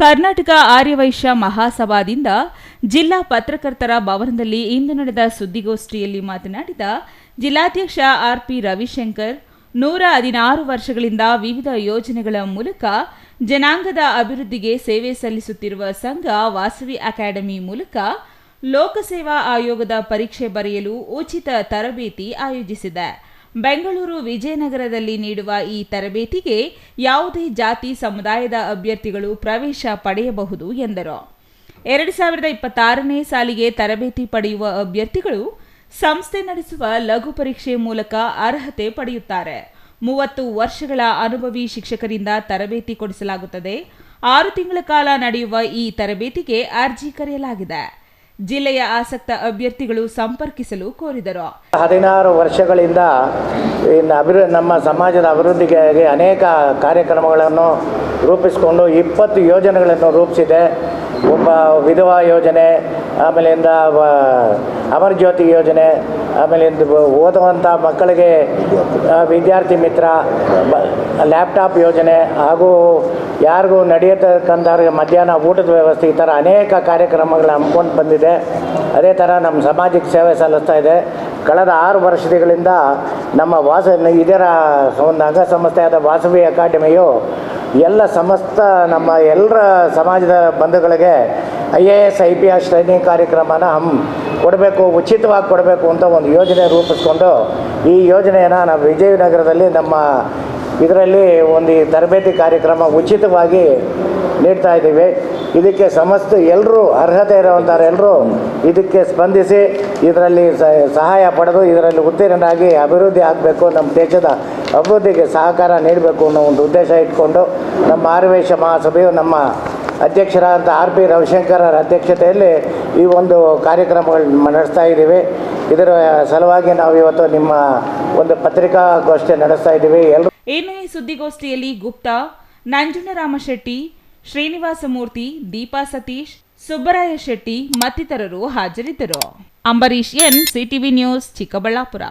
ಕರ್ನಾಟಕ ಆರ್ಯವೈಶ್ಯ ಮಹಾಸಭಾದಿಂದ ಜಿಲ್ಲಾ ಪತ್ರಕರ್ತರ ಭವನದಲ್ಲಿ ಇಂದು ನಡೆದ ಸುದ್ದಿಗೋಷ್ಠಿಯಲ್ಲಿ ಮಾತನಾಡಿದ ಜಿಲ್ಲಾಧ್ಯಕ್ಷ ಆರ್ಪಿ ರವಿಶಂಕರ್, ನೂರ ಹದಿನಾರು ವರ್ಷಗಳಿಂದ ವಿವಿಧ ಯೋಜನೆಗಳ ಮೂಲಕ ಜನಾಂಗದ ಅಭಿವೃದ್ಧಿಗೆ ಸೇವೆ ಸಲ್ಲಿಸುತ್ತಿರುವ ಸಂಘ ವಾಸವಿ ಅಕಾಡೆಮಿ ಮೂಲಕ ಲೋಕಸೇವಾ ಆಯೋಗದ ಪರೀಕ್ಷೆ ಬರೆಯಲು ಉಚಿತ ತರಬೇತಿ ಆಯೋಜಿಸಿದೆ. ಬೆಂಗಳೂರು ವಿಜಯನಗರದಲ್ಲಿ ನೀಡುವ ಈ ತರಬೇತಿಗೆ ಯಾವುದೇ ಜಾತಿ ಸಮುದಾಯದ ಅಭ್ಯರ್ಥಿಗಳು ಪ್ರವೇಶ ಪಡೆಯಬಹುದು ಎಂದರು. ಎರಡು ಸಾವಿರದ ಇಪ್ಪತ್ತಾರನೇ ಸಾಲಿಗೆ ತರಬೇತಿ ಪಡೆಯುವ ಅಭ್ಯರ್ಥಿಗಳು ಸಂಸ್ಥೆ ನಡೆಸುವ ಲಘು ಪರೀಕ್ಷೆ ಮೂಲಕ ಅರ್ಹತೆ ಪಡೆಯುತ್ತಾರೆ. ಮೂವತ್ತು ವರ್ಷಗಳ ಅನುಭವಿ ಶಿಕ್ಷಕರಿಂದ ತರಬೇತಿ ಕೊಡಿಸಲಾಗುತ್ತದೆ. ಆರು ತಿಂಗಳ ಕಾಲ ನಡೆಯುವ ಈ ತರಬೇತಿಗೆ ಅರ್ಜಿ ಕರೆಯಲಾಗಿದೆ. ಜಿಲ್ಲೆಯ ಆಸಕ್ತ ಅಭ್ಯರ್ಥಿಗಳು ಸಂಪರ್ಕಿಸಲು ಕೋರಿದರು. ಹದಿನಾರು ವರ್ಷಗಳಿಂದ ನಮ್ಮ ಸಮಾಜದ ಅಭಿವೃದ್ಧಿಗಾಗಿ ಅನೇಕ ಕಾರ್ಯಕ್ರಮಗಳನ್ನು ರೂಪಿಸಿಕೊಂಡು ಇಪ್ಪತ್ತು ಯೋಜನೆಗಳನ್ನು ರೂಪಿಸಿದೆ. ಒಬ್ಬ ವಿಧವಾ ಯೋಜನೆ ಆಮೇಲಿಂದ ಅಮರ್ ಜ್ಯೋತಿ ಯೋಜನೆ, ಆಮೇಲಿಂದ ಬ- ಓದುವಂಥ ಮಕ್ಕಳಿಗೆ ವಿದ್ಯಾರ್ಥಿ ಮಿತ್ರ ಲ್ಯಾಪ್ಟಾಪ್ ಯೋಜನೆ, ಹಾಗೂ ಯಾರಿಗೂ ನಡೆಯತಕ್ಕಂಥವ್ರಿಗೆ ಮಧ್ಯಾಹ್ನ ಊಟದ ವ್ಯವಸ್ಥೆ, ಈ ಥರ ಅನೇಕ ಕಾರ್ಯಕ್ರಮಗಳು ಹಮ್ಮಿಕೊಂಡು ಬಂದಿದೆ. ಅದೇ ಥರ ನಮ್ಮ ಸಮಾಜಕ್ಕೆ ಸೇವೆ ಸಲ್ಲಿಸ್ತಾ ಇದೆ. ಕಳೆದ ಆರು ವರ್ಷಗಳಿಂದ ನಮ್ಮ ವಾಸ, ಇದರ ಒಂದು ಅಂಗಸಂಸ್ಥೆಯಾದ ವಾಸವಿ ಅಕಾಡೆಮಿಯು ಎಲ್ಲ ಸಮಸ್ತ ನಮ್ಮ ಎಲ್ಲರ ಸಮಾಜದ ಬಂಧುಗಳಿಗೆ I A S, I P S training ಕಾರ್ಯಕ್ರಮನ ಹಮ್ ಕೊಡಬೇಕು, ಉಚಿತವಾಗಿ ಕೊಡಬೇಕು ಅಂತ ಒಂದು ಯೋಜನೆ ರೂಪಿಸ್ಕೊಂಡು ಈ ಯೋಜನೆಯನ್ನು ನಾವು ವಿಜಯನಗರದಲ್ಲಿ ನಮ್ಮ ಇದರಲ್ಲಿ ಒಂದು ಈ ತರಬೇತಿ ಕಾರ್ಯಕ್ರಮ ಉಚಿತವಾಗಿ ನೀಡ್ತಾ ಇದ್ದೀವಿ. ಇದಕ್ಕೆ ಸಮಸ್ತ ಎಲ್ಲರೂ ಅರ್ಹತೆ ಇರುವಂಥವ್ರೆಲ್ಲರೂ ಇದಕ್ಕೆ ಸ್ಪಂದಿಸಿ ಇದರಲ್ಲಿ ಸಹಾಯ ಪಡೆದು ಇದರಲ್ಲಿ ಉತ್ತೀರ್ಣರಾಗಿ ಅಭಿವೃದ್ಧಿ ಆಗಬೇಕು, ನಮ್ಮ ದೇಶದ ಅಭಿವೃದ್ಧಿಗೆ ಸಹಕಾರ ನೀಡಬೇಕು ಅನ್ನೋ ಒಂದು ಉದ್ದೇಶ ಇಟ್ಕೊಂಡು ನಮ್ಮ ಆರ್ವೇಶ ಮಹಾಸಭೆಯು ನಮ್ಮ ಅಧ್ಯಕ್ಷರಾದಂಥ ಆರ್ ಪಿ ರವಿಶಂಕರ್ ಅವರ ಅಧ್ಯಕ್ಷತೆಯಲ್ಲಿ ಈ ಒಂದು ಕಾರ್ಯಕ್ರಮಗಳು ನಡೆಸ್ತಾ ಇದ್ದೀವಿ. ಇದರ ಸಲುವಾಗಿ ನಾವು ಇವತ್ತು ನಿಮ್ಮ ಒಂದು ಪತ್ರಿಕಾಗೋಷ್ಠಿ ನಡೆಸ್ತಾ ಇದ್ದೀವಿ. ಎಲ್ಲರೂ ಇನ್ನು ಈ ಸುದ್ದಿಗೋಷ್ಠಿಯಲ್ಲಿ ಗುಪ್ತಾ ನಂಜುಂಡರಾಮ ಶೆಟ್ಟಿ ಶ್ರೀನಿವಾಸ ಮೂರ್ತಿ ದೀಪಾ ಸತೀಶ್, ಸುಬ್ಬರಾಯ ಶೆಟ್ಟಿ ಮತ್ತಿತರರು ಹಾಜರಿದ್ದರು. Ambareesh N, CTV news, Chikkaballapura.